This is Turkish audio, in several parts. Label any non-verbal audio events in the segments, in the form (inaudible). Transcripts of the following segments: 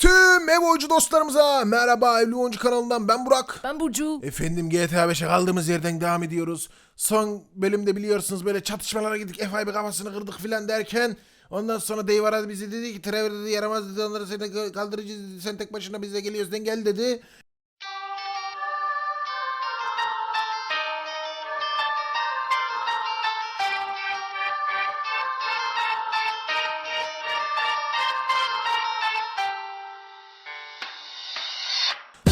Tüm ev oyuncu dostlarımıza merhaba Evli Oyuncu kanalından ben Burak. Ben Burcu. Efendim GTA 5'e kaldığımız yerden devam ediyoruz. Son bölümde biliyorsunuz böyle çatışmalara gittik. FIB kafasını kırdık filan derken ondan sonra Dave bizi dedi ki Trevor dedi yaramaz dedi onları seni kaldıracağız dedi. Sen tek başına bize geliyorsun gel dedi.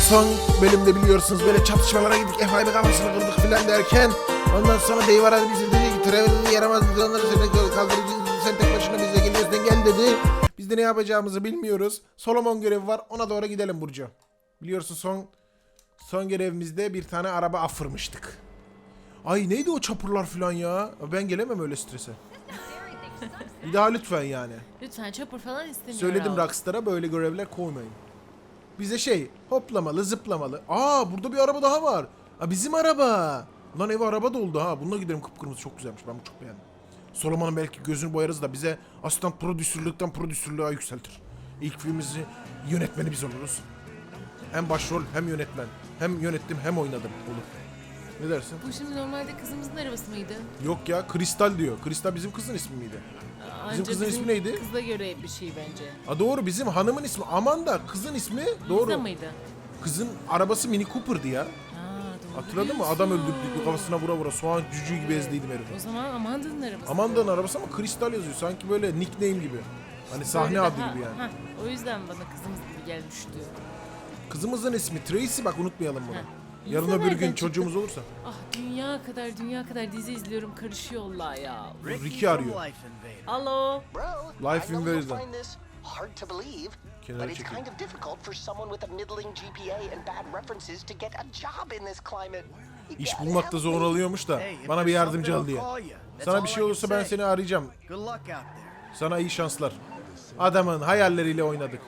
Son bölümde biliyorsunuz böyle çatışmalara gittik. FIB kafasını kırdık filan derken ondan sonra Dave aradı bizi dedi ki Trevor dedi yaramaz dedi onları seni kaldıracağız. Sen tek başına bize geliyorsun gel dedi. Biz de ne yapacağımızı bilmiyoruz. Solomon görevi var ona doğru gidelim Burcu. Biliyorsun son son görevimizde bir tane araba affırmıştık. Ay neydi o çapurlar filan ya? Ben gelemem öyle strese. Bir daha lütfen yani. Lütfen çapur falan istemiyorum. Söyledim Rockstar'a böyle görevler koymayın. Bize şey hoplamalı zıplamalı. Aa burada bir araba daha var. Aa, bizim araba. Lan ev araba doldu ha. Bununla gidelim kıpkırmızı çok güzelmiş. Ben bunu çok beğendim. Solomon'un belki gözünü boyarız da bize asistan prodüsörlükten prodüsörlüğe yükseltir. İlk filmimizi yönetmeni biz oluruz. Hem başrol hem yönetmen. Hem yönettim hem oynadım olur. Ne dersin? Bu şimdi normalde kızımızın arabası mıydı? Yok ya Kristal diyor. Kristal bizim kızın ismi miydi? Anca kızın ismi neydi? Kıza göre bir şey bence. Aa doğru bizim hanımın ismi Amanda. Kızın ismi doğru. Liza mıydı? Kızın arabası Mini Cooper'dı ya. Ha, doğru Hatırladın mı? diyorsun. Adam öldürdük kafasına vura vura soğan cücüğü gibi ezdiydim herifi. O zaman Amanda'nın arabası. Amanda'nın arabası ama kristal yazıyor. Sanki böyle nickname gibi. Hani sahne Böyle adı daha- gibi yani. Ha, o yüzden bana kızımız gibi gelmişti. Kızımızın ismi Tracy bak unutmayalım bunu. Heh. Yarın öbür gün nereden çıktı? çocuğumuz olursa. Ah dünya kadar dünya kadar dizi izliyorum karışıyorlar ya. Ricky arıyor. Alo. Bro, Life I know you'll Invader'dan. find this hard to believe, Kenara but it's çekil. kind of difficult for someone with a middling GPA and bad references to get a job in this climate. You İş gotta bulmakta help zor me. oluyormuş da bana bir yardımcı al diye. Sana bir şey olursa ben seni arayacağım. Good luck out there. Sana iyi şanslar. Adamın hayalleriyle oynadık.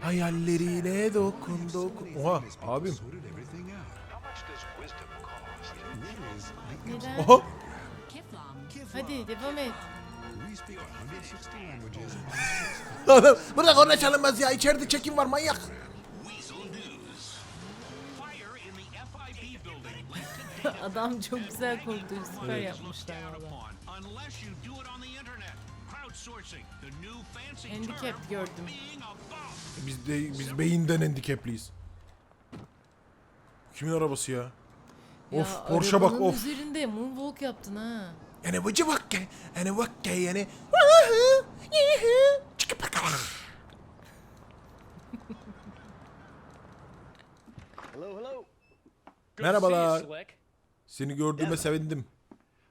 Hayallerine dokun dokun. Oha abim. Neden? Oha. Hadi devam et. Adam bırak orada çalınmaz ya. İçeride çekim var manyak. (laughs) Adam çok güzel korktu. Süper yapmışlar valla. Handicap gördüm. Biz de biz beyinden handikapliyiz. Kimin arabası ya? Ya, Of Porsche bak arabanın of. üzerinde moonwalk yaptın ha. Yani vıcı bak ya. Yani bak ya yani. Çıkıp bakalım. Hello, hello. Merhabalar. Seni gördüğüme sevindim.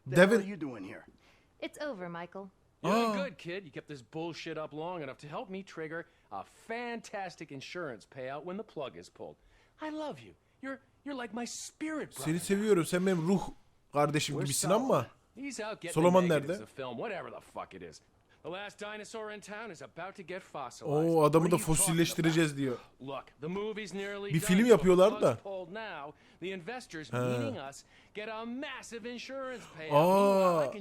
The hell are Devin. you doing here? It's over, Michael. You're doing Ah. good, kid. You kept this bullshit up long enough to help me trigger a fantastic insurance payout when the plug is pulled. I love you. You're you're like my spirit brother. Seni seviyorum. Sen benim ruh kardeşim gibisin ama. Solomon nerede? O adamı da fosilleştireceğiz diyor. Bir film yapıyorlar da. payout. Aa.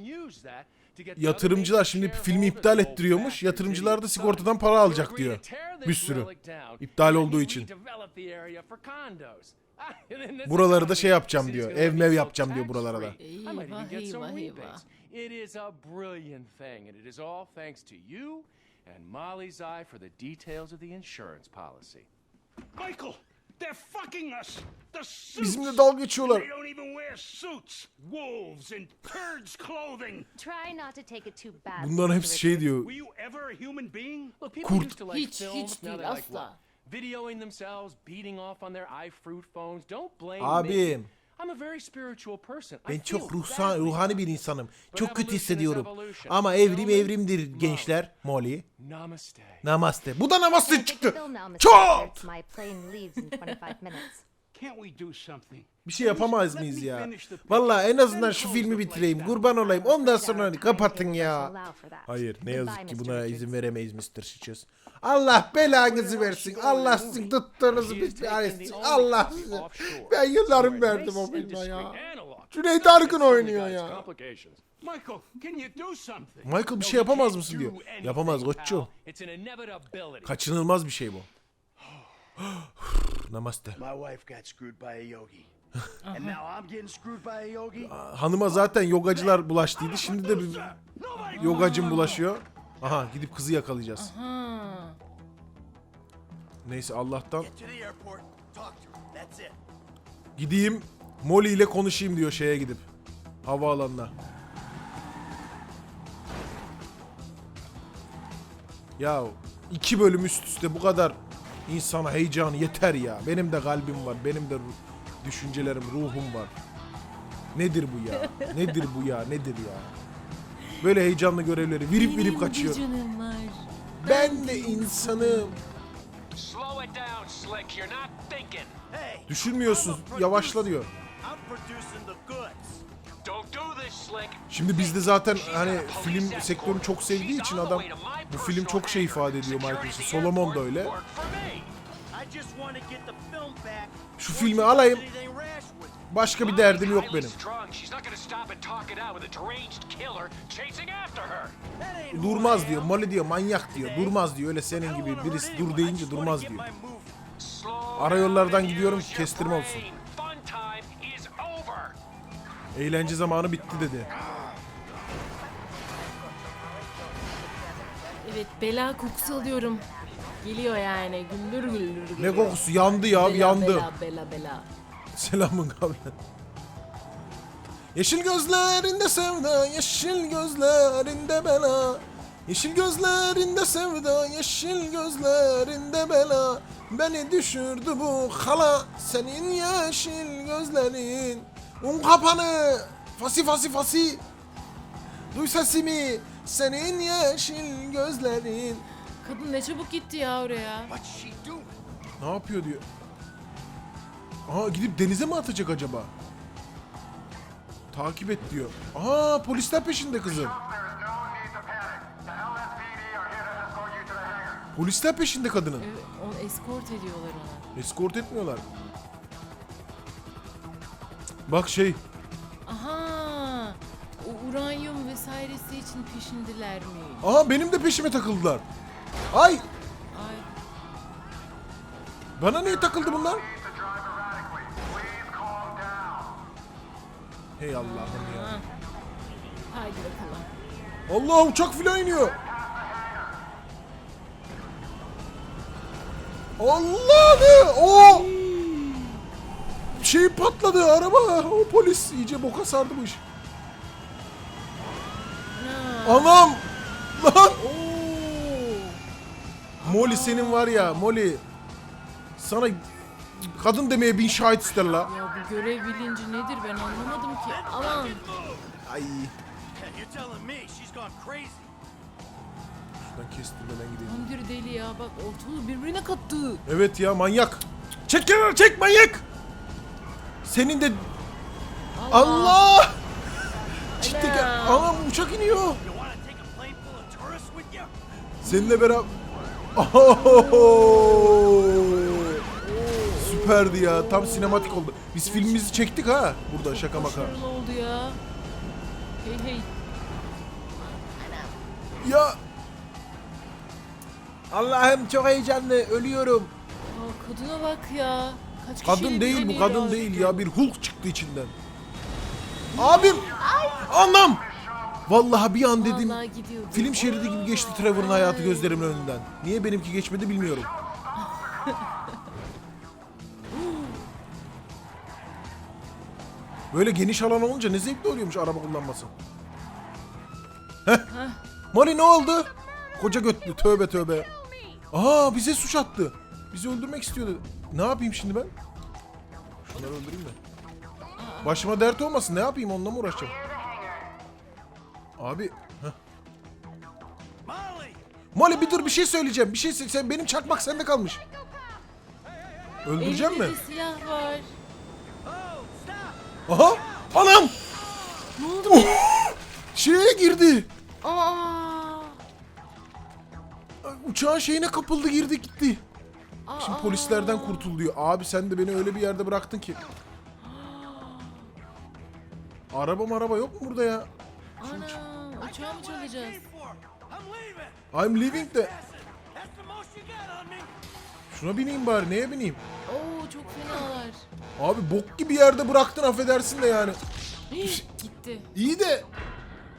Yatırımcılar şimdi filmi iptal ettiriyormuş. Yatırımcılar da sigortadan para alacak diyor. Bir sürü. İptal olduğu için. Buraları da şey yapacağım diyor. Ev mev yapacağım diyor buralara da. Eyvah, eyvah, rebates. It is a brilliant thing, and it is all thanks to you and Molly's eye for the details of the insurance policy. Michael, they're fucking us. The suits. Bizimle dalga geçiyorlar. They don't even wear suits. Wolves in turds clothing. Try not to take it too bad. Bunların hepsi şey diyor. Were you ever a human being? Look, people Kurt. used to like Hiç, films, hiç now değil, asla. Videoing themselves, beating off on their iFruit phones. Don't blame me. Abim. I'm a very spiritual person. I Ben feel çok ruhsan, ruhani bir insanım. Çok kötü hissediyorum. Ama evrim evrimdir gençler. Molly. Namaste. Namaste. Bu da namaste çıktı. Çok! Edwards, My plane leaves in 25 minutes. Can't we do something? Bir şey yapamaz mıyız ya? Vallahi en azından şu filmi bitireyim. Kurban olayım. Ondan sonra hani kapatın ya. Allow for that. Hayır ne yazık ki buna izin veremeyiz Mr. Stitches. Allah belanızı versin. Allah sizin tuttuğunuzu bir etsin. Allah size. Ben yıllarım verdim o filme ya. Cüneyt Arkın oynuyor ya. Michael, can you do something? Michael bir şey yapamaz mısın diyor. Yapamaz inevitability. Kaçınılmaz bir şey bu. (sighs) (gasps) (sighs) (sighs) Namaste. My wife got screwed by a yogi. and now I'm getting screwed by a yogi. Hanıma zaten yogacılar bulaştıydı. Şimdi de bir yogacım bulaşıyor. Aha gidip kızı yakalayacağız. Neyse Allah'tan gideyim Molly ile konuşayım diyor şeye gidip. Havaalanına. Ya iki bölüm üst üste bu kadar insana heyecan yeter ya. Benim de kalbim var. Benim de ru- düşüncelerim, ruhum var. Nedir bu ya? Nedir bu ya? Nedir ya? Böyle heyecanlı görevleri virip virip Benim kaçıyor. canım var. Ben de insanım. Slow it down, Slick. You're not thinking. Hey, Düşünmüyorsun. Yavaşla diyor. I'm producing the goods. Şimdi bizde zaten hani film sektörünü çok sevdiği için adam bu film çok şey ifade ediyor Michael için. Solomon da öyle. Şu filmi alayım. Başka bir derdim yok benim. Durmaz diyor. Molly diyor manyak diyor. Durmaz diyor. Öyle senin gibi birisi dur deyince durmaz diyor. Ara yollardan gidiyorum, kestirme olsun. Eğlence zamanı bitti dedi. Evet bela kokusu alıyorum. Geliyor yani güldür güldür Ne geliyor. kokusu yandı ya Bela, yandı. Bela bela bela. Selamın kavle. Yeşil gözlerinde sevda, yeşil gözlerinde bela. Yeşil gözlerinde sevda, yeşil gözlerinde bela. Beni düşürdü bu hala, senin yeşil gözlerin. Un kapanı, fasi fasi fasi. Duy sesimi, senin yeşil gözlerin. Kadın ne çabuk gitti ya oraya. Ne yapıyor diyor. Aa gidip denize mi atacak acaba? Takip et diyor. Aa polisler peşinde kızım. Polisler peşinde kadının. Evet, onu eskort ediyorlar ona. Eskort etmiyorlar. Bak şey. Aha! O uranyum vesairesi için peşindiler mi? Aha benim de peşime takıldılar. Ay Ay bana niye takıldı bunlar? Hey Allah'ım ya. haydi bakalım. Allah uçak filan iniyor. Allah ne? Şey patladı araba. O polis iyice boka sardı bu iş. Anam! Lan! Molly senin var ya Molly. Sana kadın demeye bin şahit ister la. Ya bu görev bilinci nedir ben anlamadım ki. Aman! Ay. You're telling me she's gone crazy. Şuradan kestirmeden gideyim. Bir deli ya bak ortalığı birbirine kattı. Evet ya manyak. Çek kenara çek manyak. Senin de Allah. Ciddi gel. Anam. Uçak iniyor. Seninle beraber. Ohohoho! Süperdi ya. Tam sinematik oldu. Biz filmimizi çektik ha. Burada şaka maka. Başarılı oldu ya. Hey hey. Ya. Allah'ım çok heyecanlı. Ölüyorum. Aa, kadına bak ya. Kaç Kadın değil bu kadın değil ya bir Hulk çıktı içinden. Abim! Anam! Vallahi bir an dedim Vallahi film şeridi gibi geçti Trevor'ın hayatı gözlerimin önünden. Niye benimki geçmedi bilmiyorum. (laughs) Böyle geniş alan olunca ne zevkli oluyormuş araba kullanması. Heh. Molly ne oldu? Koca götlü tövbe tövbe. Aa bize suç attı. Bizi öldürmek istiyordu. Ne yapayım şimdi ben? Şunları öldüreyim de. Başıma dert olmasın. Ne yapayım onunla mı uğraşacağım? Abi. heh. Molly! Molly bir dur bir şey söyleyeceğim. Bir şey sen benim çakmak sende kalmış. Öldüreceğim mi? Elinde silah var. Aha! Anam! Ne oldu? Şeye girdi. Aa! Uçağın şeyine kapıldı girdi gitti. Aa! Şimdi polislerden kurtul diyor. Abi sen de beni öyle bir yerde bıraktın ki. Araba araba yok mu burada ya? Ana! Uçağı mı çalacağız? I'm leaving. De. Şuna bineyim bari neye bineyim? Oo çok fenalar. Abi bok gibi yerde bıraktın affedersin de yani. Gitti. İyi de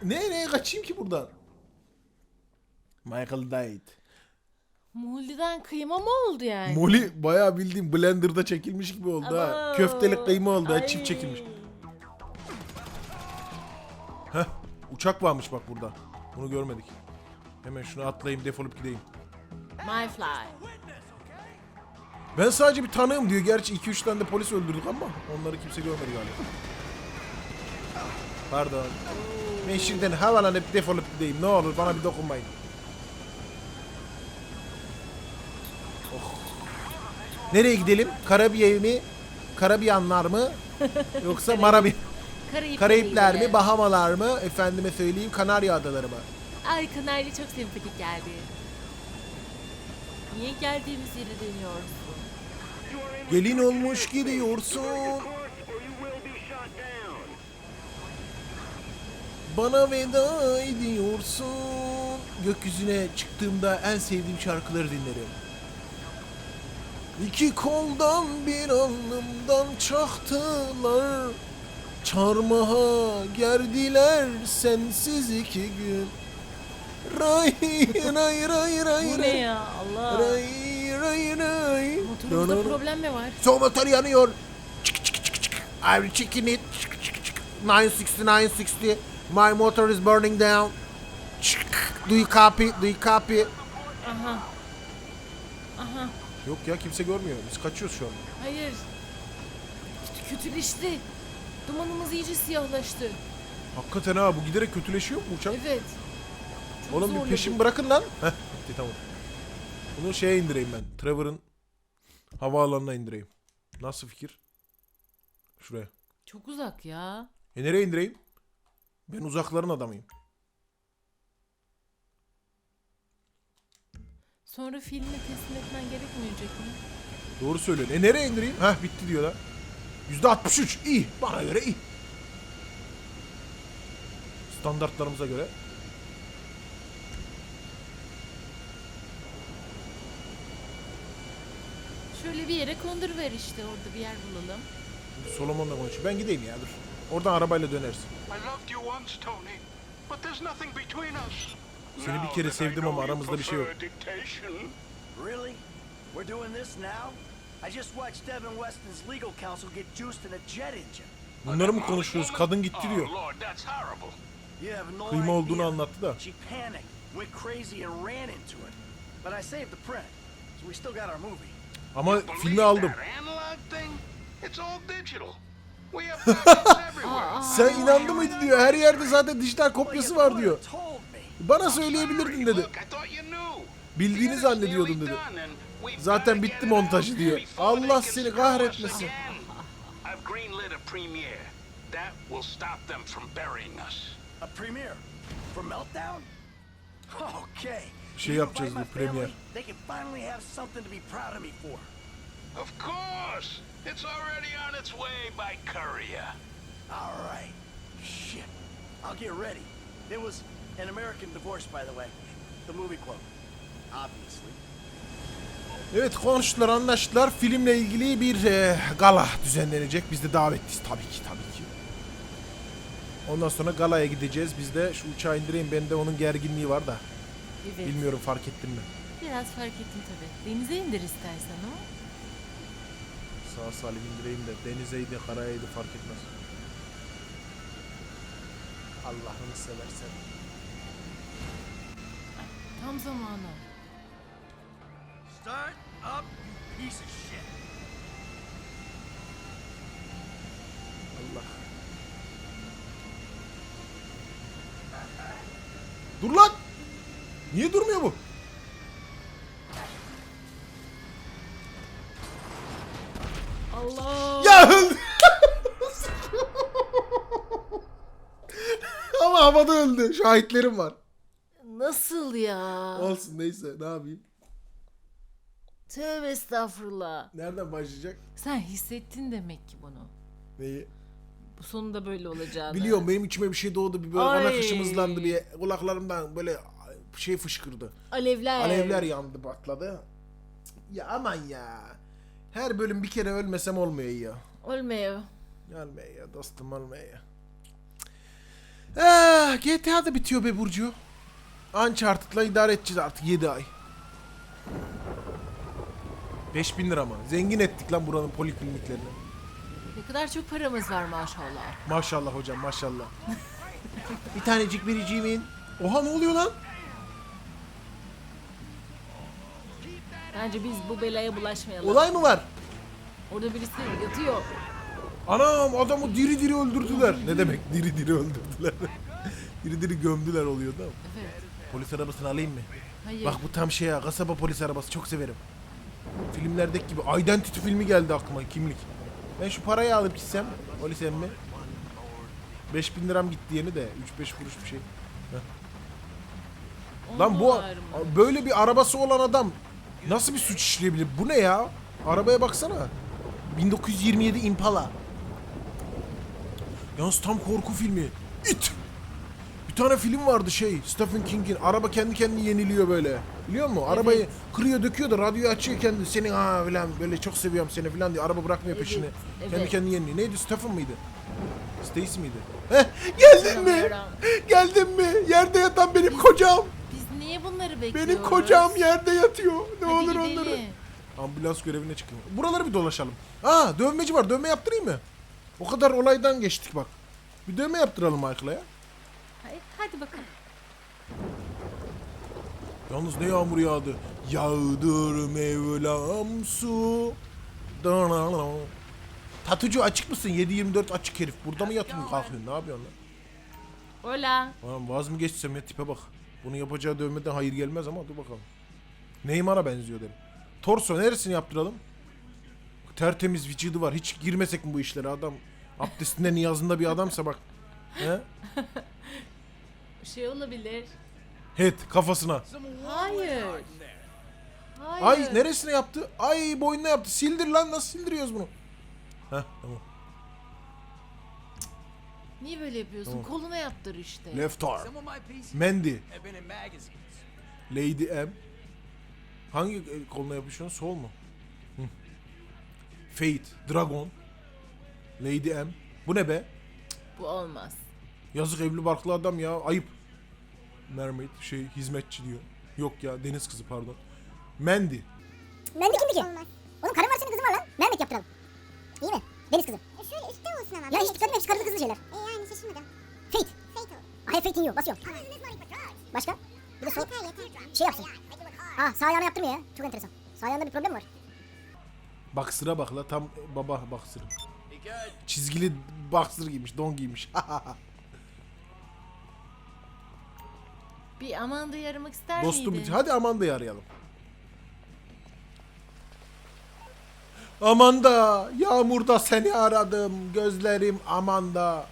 ne neye kaçayım ki buradan? Michael died. Mulli'den kıyma mı oldu yani? Molly bayağı bildiğim blenderda çekilmiş gibi oldu ha. Abo. Köftelik kıyma oldu ha çift çekilmiş. Heh uçak varmış bak burada. Bunu görmedik. Hemen şunu atlayayım defolup gideyim. My fly. Ben sadece bir tanığım diyor. Gerçi 2-3 tane de polis öldürdük ama onları kimse görmedi galiba. Pardon. Ben şimdiden havalanıp defolup gideyim. Ne olur bana bir dokunmayın. Nereye gidelim? Karabiye mi? Karabiyanlar mı? (laughs) Yoksa Marabi Karayip Karayipler mi? Bahamalar mı? Efendime söyleyeyim Kanarya Adaları mı? Ay Kanarya çok sempatik geldi. Niye geldiğimiz yere dönüyorsun? Gelin olmuş gidiyorsun. Bana veda ediyorsun. Gökyüzüne çıktığımda en sevdiğim şarkıları dinlerim. İki koldan bir alnımdan çaktılar. Çarmıha gerdiler sensiz iki gün. Ray ray (laughs) ray ray Bu ne ray. ya Allah. Ray ray ray. Motorumuzda problem mi var? Son motor yanıyor. Çık çık çık çık. I'm checking it. Çık çık çık. 960 960. My motor is burning down. Çık. Do you copy? Do you copy? Aha. Aha. Yok ya kimse görmüyor. Biz kaçıyoruz şu an. Hayır. Kötü, kötüleşti. Dumanımız iyice siyahlaştı. Hakikaten ha bu giderek kötüleşiyor mu uçak? Evet. Çok Oğlum bir zorladı. peşimi bırakın lan. Heh bitti tamam. Bunu şeye indireyim ben. Trevor'ın havaalanına indireyim. Nasıl fikir? Şuraya. Çok uzak ya. E nereye indireyim? Ben uzakların adamıyım. Sonra filmi teslim etmen gerekmeyecek mi? Doğru söylüyorsun. E nereye indireyim? Heh bitti diyorlar. Yüzde 63. İyi. Bana göre iyi. Standartlarımıza göre. Şöyle bir yere kondur ver işte orada bir yer bulalım. Solomon'la konuşuyor. Ben gideyim ya dur. Oradan arabayla dönersin. I loved you once, Tony, but there's nothing between us. Seni bir kere sevdim ama aramızda bir şey yok. Really? We're doing this now? I just watched Devin Weston's legal counsel get juiced in a jet engine. Bunları mı konuşuyoruz? Kadın gitti diyor. Oh, Kıyma olduğunu anlattı da. She panicked, went crazy and ran into it. But I saved the print, so we still got our movie. Ama filmi aldım. (laughs) Sen inandı mıydı diyor. Her yerde zaten dijital kopyası var diyor. Bana söyleyebilirdin dedi. Bildiğini zannediyordum dedi. Zaten bitti montajı diyor. Allah seni kahretmesin. again. I've greenlit a premiere. That will stop them from burying us. A premiere for Meltdown? Okay. Şey yapacağız bir my premier. family, They can finally have something to be proud of me for. Of course. It's already on its way by courier. All right. Shit. I'll get ready. It was an American divorce, by the way. The movie quote. Obviously. Evet konuştular anlaştılar. Filmle ilgili bir e, gala düzenlenecek. Biz de davetliyiz tabii ki tabii ki. Ondan sonra galaya gideceğiz. Biz de şu uçağı indireyim. Bende onun gerginliği var da. Evet. Bilmiyorum fark ettin mi? Biraz fark ettim tabii. Denize indir istersen o. Sağ salim indireyim de denizeydi karayaydı fark etmez. Allah'ını seversen. Tam zamanı. Start up, you piece of shit. Allah. Dur lan! Niye durmuyor bu? Allah. Ya. (laughs) Ama havada öldü. Şahitlerim var. Nasıl ya? Olsun neyse ne yapayım. Tövbe estağfurullah. Nereden başlayacak? Sen hissettin demek ki bunu. Neyi? Bu sonunda böyle olacağını. Biliyorum benim içime bir şey doğdu. Bir böyle Ay. ana kışım hızlandı. Bir kulaklarımdan böyle şey fışkırdı. Alevler. Alevler yandı patladı. Ya aman ya. Her bölüm bir kere ölmesem olmuyor ya. Olmuyor. Olmuyor ya dostum olmuyor ya. Ah, GTA da bitiyor be Burcu. Uncharted'la idare edeceğiz artık 7 ay. 5000 lira mı? Zengin ettik lan buranın polikliniklerini. Ne kadar çok paramız var maşallah. Maşallah hocam maşallah. (laughs) bir tanecik biriciğimin. Oha ne oluyor lan? Bence biz bu belaya bulaşmayalım. Olay mı var? Orada birisi yatıyor. Anam adamı diri diri öldürdüler. Ne demek diri diri öldürdüler? (laughs) diri diri gömdüler oluyor mi? Evet. Polis arabasını alayım mı? Hayır. Bak bu tam şey ya kasaba polis arabası çok severim. Filmlerdeki gibi Identity filmi geldi aklıma kimlik. Ben şu parayı alıp gitsem polis emmi. 5000 liram gitti yeni de 3-5 kuruş bir şey. Lan bu mı? böyle bir arabası olan adam nasıl bir suç işleyebilir? Bu ne ya? Arabaya baksana. 1927 Impala. Yalnız tam korku filmi. It. Tane film vardı şey Stephen King'in araba kendi kendini yeniliyor böyle. Biliyor musun? Arabayı kırıyor döküyor da radyoyu açıyor kendi. Seni ha falan böyle çok seviyorum seni falan diye araba bırakmıyor Evet, peşini. Kendi evet. kendini yeniliyor. Neydi Stephen mıydı? Stacy miydi? Heh, geldin mi? Bilmiyorum. Geldin mi? Yerde yatan benim kocam. Biz niye bunları bekliyoruz? Benim kocam yerde yatıyor. Ne Hadi olur gidelim. onları. Ambulans görevine çıkayım. Buraları bir dolaşalım. Aa dövmeci var. Dövme yaptırayım mı? O kadar olaydan geçtik bak. Bir dövme yaptıralım Michael'a ya. Hadi bakalım. Yalnız ne yağmur yağdı. Yağdır Mevlam su. Danana. Tatucu açık mısın? 7-24 açık herif. Burada mı yatıyorsun kalkıyorsun? Ne yapıyorsun lan? Hola. Lan vaz mı geçsem ya tipe bak. Bunu yapacağı dövmeden hayır gelmez ama dur bakalım. Neymar'a benziyor derim. Torso neresini yaptıralım? Tertemiz vücudu var. Hiç girmesek mi bu işlere adam? Abdestinde niyazında bir adamsa bak. He? Bir şey olabilir. Head kafasına. Hayır. Hayır. Ay neresine yaptı? Ay boynuna yaptı. Sildir lan nasıl sildiriyoruz bunu? Heh tamam. Niye böyle yapıyorsun? Koluna yaptır işte. Left arm. Mandy. Lady M. Hangi e, koluna yapışıyorsun? Sol mu? Hı. Fate. Dragon. Lady M. Bu ne be? Bu olmaz. Yazık evli barklı adam ya. Ayıp. Mermaid şey hizmetçi diyor. Yok ya deniz kızı pardon. Mandy. Mendi kimdi ki? Olmaz. Oğlum karın var senin kızın var lan. Mehmet yaptıralım. İyi mi? Deniz kızı. E şöyle üstte olsun ama. Ya hiç dikkat hepsi karılı kızlı şeyler. E yani şaşırmadım. Fate. Fate ol. I have faith in you. Basıyorum. Başka? Bir de sol. Yeter yeter. Şey yapsın. Ha sağ ayağını yaptırmıyor ya. Çok enteresan. Sağ ayağında bir problem var. Bak sıra bak la tam baba bak sıra. Be good. Çizgili boxer giymiş, don giymiş. (laughs) Bir Amanda'yı aramak ister Dostum miydin? hadi Amanda'yı arayalım. Amanda, yağmurda seni aradım. Gözlerim Amanda.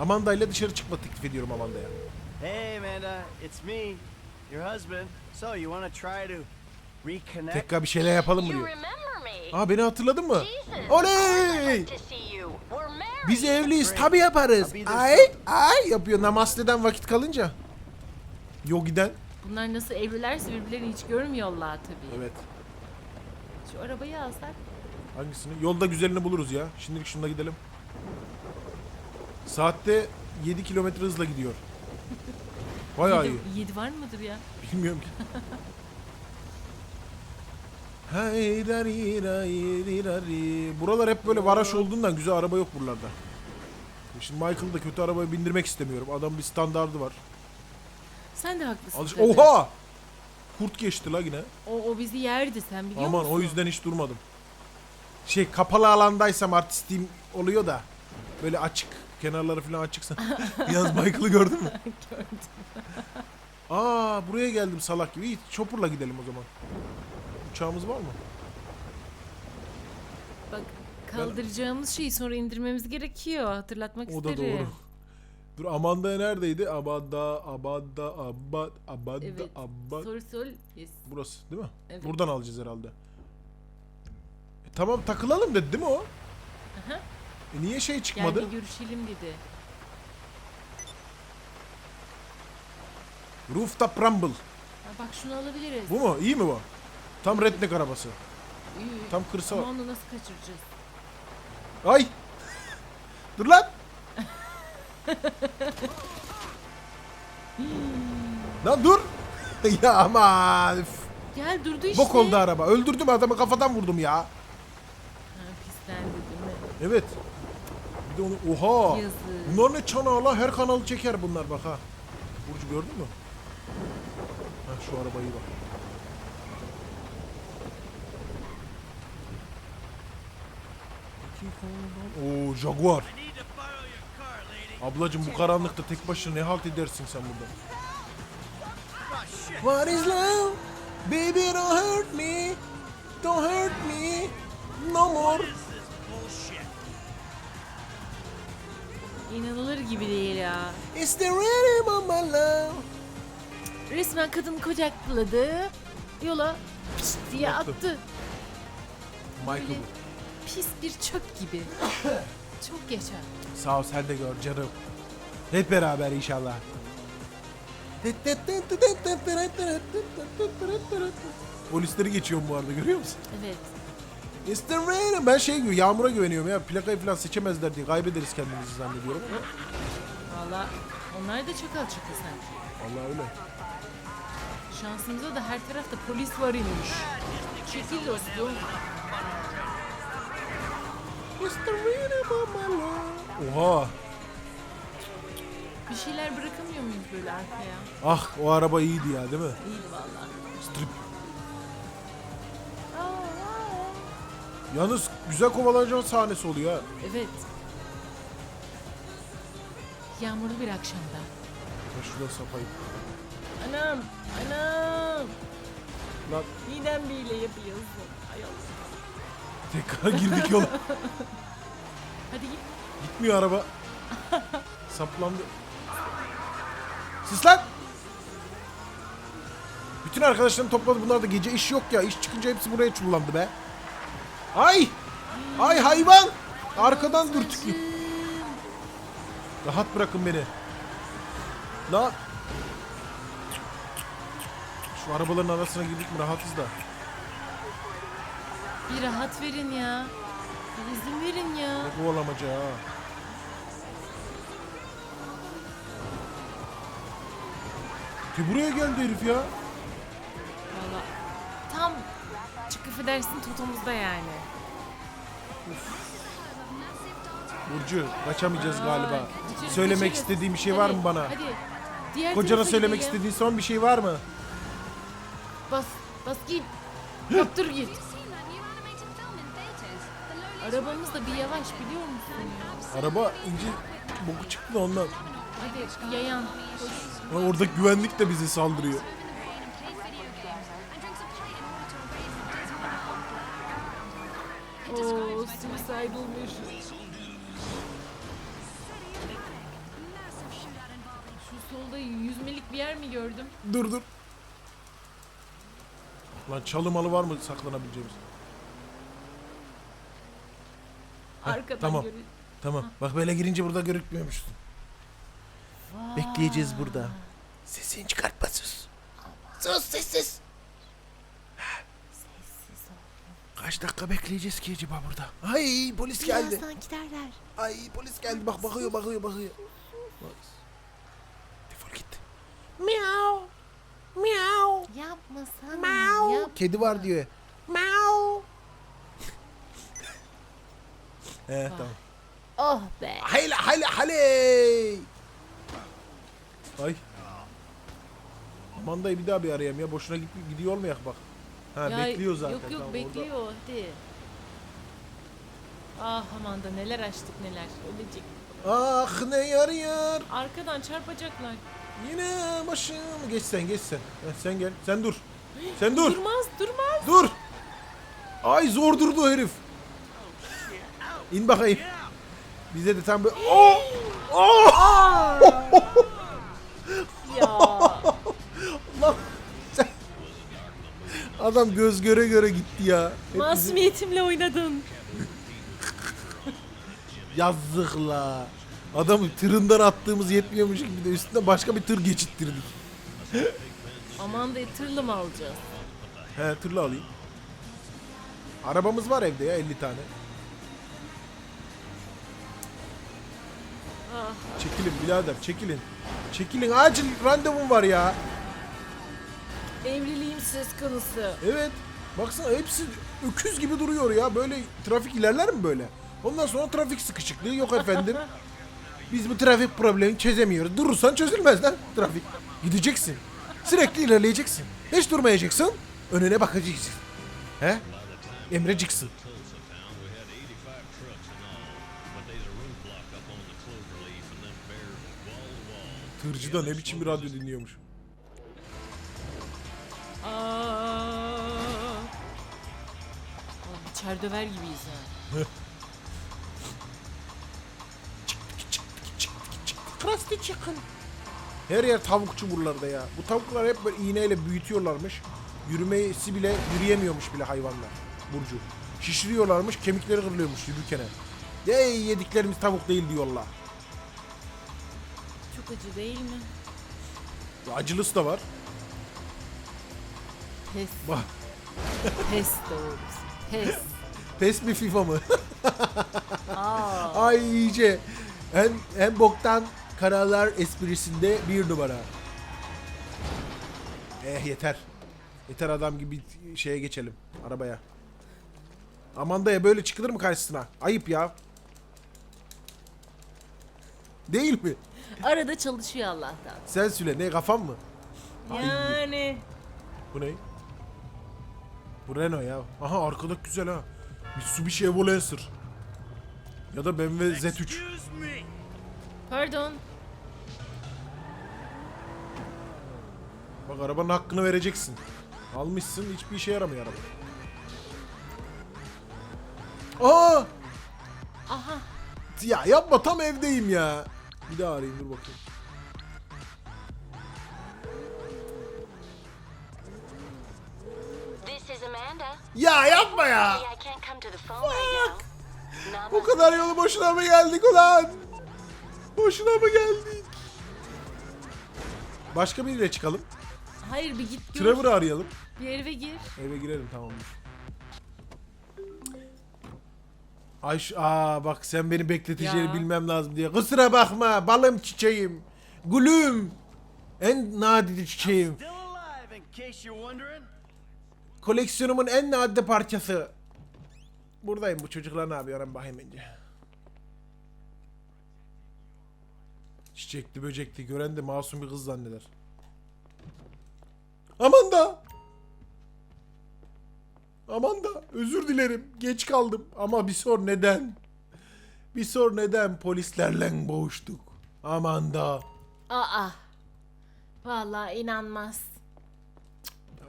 Amanda ile dışarı çıkma teklif ediyorum Amanda'ya. Hey, Amanda, it's me, your husband. So, you want to try to reconnect? Tekrar bir şeyler yapalım mı diyor. Aa beni hatırladın mı? Jesus. Oley! Biz evliyiz tabi yaparız. Ay ay yapıyor namasteden vakit kalınca. Yogi'den. Bunlar nasıl evlilerse birbirlerini hiç görmüyorlar tabii. Evet. Şu arabayı alsak. Hangisini? Yolda güzelini buluruz ya. Şimdilik şununla gidelim. Saatte 7 kilometre hızla gidiyor. Bayağı iyi. Yedi var mıdır ya? Bilmiyorum ki. (laughs) Buralar hep böyle varaş olduğundan güzel araba yok buralarda. Şimdi Michael'ı da kötü arabaya bindirmek istemiyorum. Adam bir standardı var. Sen de haklısın. Alış tabii. Oha! Kurt geçti la yine. O, o bizi yerdi sen biliyor Aman musun? o yüzden hiç durmadım. Şey kapalı alandaysam artistliğim oluyor da böyle açık kenarları falan açıksa. (laughs) Yalnız Michael'ı gördün mü? (laughs) Gördüm. Aa buraya geldim salak gibi. İyi chopper'la gidelim o zaman. Uçağımız var mı? Bak kaldıracağımız şeyi sonra indirmemiz gerekiyor. Hatırlatmak O da isterim. doğru. Dur Amanda neredeydi? Abada, Abada, Abad, Abada, Evet. Abad. Sol sol. Yes. Burası değil mi? Evet. Buradan alacağız herhalde. E, tamam takılalım dedi değil mi o? E, niye şey Gel çıkmadı? bir görüşelim dedi. Rooftop Rumble. Ha, bak şunu alabiliriz. Bu mu? İyi mi bu? Tam redneck arabası. İyi. Tam kırsal. Ama onu nasıl kaçıracağız? Ay! (laughs) Dur lan! (laughs) lan dur! (laughs) ya aman! üf. Gel durdu işte. Bok oldu araba. Öldürdüm adamı kafadan vurdum ya. Ha, pislendi değil mi? Evet. Bir de onu oha. Yazık. Bunlar ne çanağı la? Her kanalı çeker bunlar bak ha. Burcu gördün mü? Ha şu arabayı bak. Oo Jaguar. Ablacım bu karanlıkta tek başına ne halt edersin sen burada? What is love? Baby don't hurt me. Don't hurt me. No more. İnanılır gibi değil ya. It's the rhythm of my love. Resmen kadın kucakladı. Yola pişt diye Yaptı. attı. Michael Böyle. Pis bir çöp gibi. (coughs) Çok yaşa. Sağ ol sen de gör canım. Hep beraber inşallah. Polisleri geçiyorum bu arada görüyor musun? Evet. The rain. Ben şey gibi yağmura güveniyorum ya. Plakayı falan seçemezler diye kaybederiz kendimizi zannediyorum. Valla onlar da çok alçak sanki. Vallahi öyle. Şansımıza da her tarafta polis var imiş. Çekil dostum. Oha. Bir şeyler bırakamıyor muyuz böyle arkaya? Ah o araba iyiydi ya değil mi? İyiydi valla. Strip. Yalnız güzel kovalanacağın sahnesi oluyor ha. Evet. Yağmurlu bir akşamda. Ben şuradan sapayım. Anam, anam. Lan Neden böyle yapıyorsun? Ay Allah. Tekrar girdik yola. (laughs) Hadi git. Gitmiyor araba. Saplandı. Sus lan! Bütün arkadaşlarım topladı. Bunlar da gece iş yok ya. İş çıkınca hepsi buraya çullandı be. Ay! Ay hayvan! Arkadan dürtüklü. Rahat bırakın beni. Lan! Şu arabaların arasına girdik mi rahatız da. Bir rahat verin ya. Bir izin verin ya. Ne kovalamaca ha. Ki buraya geldi herif ya. Valla. Tam çık affedersin totomuzda yani. Burcu kaçamayacağız galiba. Aa, geçeriz, Söylemek geçeriz. istediğin bir şey var Hadi, mı bana? Hadi. Diğer Kocana tarafa söylemek gidelim. istediğin son bir şey var mı? Bas, bas git. Yaptır git. Arabamız da bir yavaş biliyor musun? Araba ince boku çıktı da ondan. Hadi yayan. Koş. Orada güvenlik de bize saldırıyor. Oo, suicidalmış. Şu solda yüzmelik bir yer mi gördüm? Dur dur. Lan çalımalı var mı saklanabileceğimiz? Heh, Arkadan tamam. görün. Tamam. Bak böyle girince burada görükmüyormuşsun. Bekleyeceğiz burada. Sesini çıkartma sus. Sus sessiz. Sessiz ol. Kaç dakika bekleyeceğiz ki acaba burada? Ay polis geldi. Birazdan giderler. Ay polis geldi bak bakıyor bakıyor bakıyor. Bak. Defol git. Miau. Miau. Yapmasana. Miau. Yap. Kedi var diyor. Miau. He tamam. Oh be. Hayla hayla haley. Ay. Mandayı bir daha bir arayayım ya. Boşuna git, gidiyor olmayak bak. Ha Ya, bekliyor zaten. Yok yok tamam, bekliyor hadi. Ah aman da neler açtık neler. Ölecek. Ah ne yar yar. Arkadan çarpacaklar. Yine başım. Geç sen geç sen. Heh, sen gel. Sen dur. Sen dur. Durmaz durmaz. Dur. Ay zor durdu herif. İn bakayım. Bize de tam böyle... Oh! Oh! (laughs) Ya. Lan. Adam göz göre göre gitti ya. Hep bizi- Masumiyetimle oynadın. (laughs) Yazıkla. Adamı tırından attığımız yetmiyormuş gibi de üstüne başka bir tır geçittirdik. Amanda'yı tırla mı alacağız? He tırla alayım. Arabamız var evde ya 50 tane. Ah, Çekilin birader çekilin. Çekilin acil randevum var ya. evliliğim söz konusu. Evet. Baksana hepsi öküz gibi duruyor ya. Böyle trafik ilerler mi böyle? Ondan sonra trafik sıkışıklığı yok efendim. (laughs) Biz bu trafik problemini çözemiyoruz. Durursan çözülmez lan trafik. Gideceksin. Sürekli ilerleyeceksin. Hiç durmayacaksın. Önüne bakacaksın. He? Emreciksin. Tırcı da ne biçim bir radyo dinliyormuş. Aa. Oğlum içer döver gibiyiz ha. Krusty Chicken. Her yer tavukçu buralarda ya. Bu tavuklar hep böyle iğneyle büyütüyorlarmış. Yürümesi bile yürüyemiyormuş bile hayvanlar. Burcu. Şişiriyorlarmış kemikleri kırılıyormuş yürürken. Ey yediklerimiz tavuk değil diyorlar. Acı değil mi? Ya Acılısı da var. Pes. Bak. (laughs) Pes doğrusu. Pes. Pes mi FIFA mı? (laughs) Aa. Ay iyice. En, en boktan kararlar esprisinde bir numara. Eh yeter. Yeter adam gibi şeye geçelim. Arabaya. Amanda'ya böyle çıkılır mı karşısına? Ayıp ya. Değil mi? Arada çalışıyor Allah'tan. Sen söyle ne kafam mı? Yani. Bu ne? Bu Renault ya. Aha arkada güzel ha. Mitsubishi Evo Lancer. Ya da BMW Z3. Excuse me. Pardon. Bak arabanın hakkını vereceksin. Almışsın hiçbir işe yaramıyor araba. Aa! Aha. Ya yapma tam evdeyim ya. Bir daha arayayım dur bakayım. This is Amanda. Ya yapma ya. Hey, I can't come to the phone right now. Not Bu kadar yolu boşuna mı geldik ulan? Boşuna mı geldik? Başka biriyle çıkalım. Hayır bir git gör. Trevor'ı arayalım. Bir eve gir. Eve girelim tamamdır. Ay şu- aa bak sen beni bekleteceğini Ya. bilmem lazım diye. Kusura bakma balım çiçeğim. Gülüm. En nadide çiçeğim. Still alive, in case you're wondering. Koleksiyonumun en nadide parçası. Buradayım bu çocuklar ne yapıyor ben bakayım önce. Çiçekli böcekli gören de masum bir kız zanneder. Aman da. Aman da özür dilerim geç kaldım ama bir sor neden? Bir sor neden polislerle boğuştuk? Aman da. Aa. Vallahi inanmaz.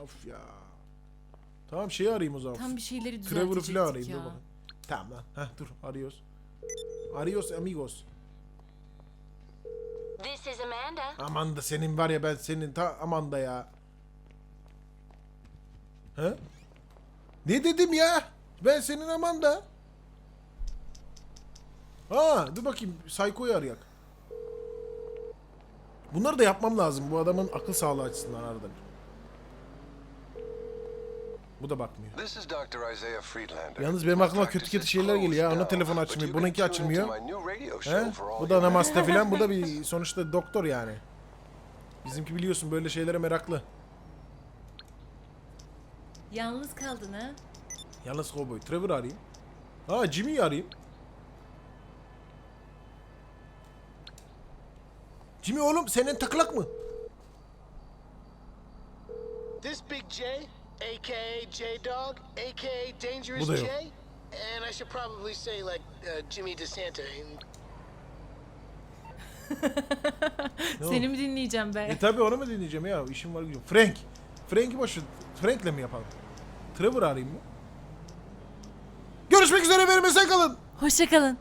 Of ya. Tamam şeyi arayayım o zaman. Tam bir şeyleri Trevor'ı düzeltecektik falan arayayım ya. dur bakayım. Tamam lan. Heh dur arıyoruz. Arıyoruz amigos. This is Amanda. Aman da senin var ya ben senin ta aman da ya. He? Ne dedim ya? Ben senin aman da. Ha, dur bakayım Psycho'yu arayak. Bunları da yapmam lazım bu adamın akıl sağlığı açısından arada bir. Bu da bakmıyor. Yalnız benim aklıma kötü kötü şeyler geliyor ya. now, telefon açmıyor. Bununki açılmıyor. He? Bu da namaste filan. Bu da (laughs) bir sonuçta doktor yani. Bizimki biliyorsun böyle şeylere meraklı. Yalnız kaldın ha? Yalnız kovboy. Trevor arayayım. Ha Jimmy'yi arayayım. Jimmy oğlum senin takılak mı? This Big J, aka J Dog, aka Dangerous Bu da yok. J, and I should probably say like uh, Jimmy DeSanta. (laughs) Seni mi dinleyeceğim E ben? tabi onu mu dinleyeceğim ya? İşim var gücüm. Frank. Frank'i boş ver. Frank'le mi yapalım? Trevor arayayım mı? Görüşmek üzere benim kalın. Hoşçakalın.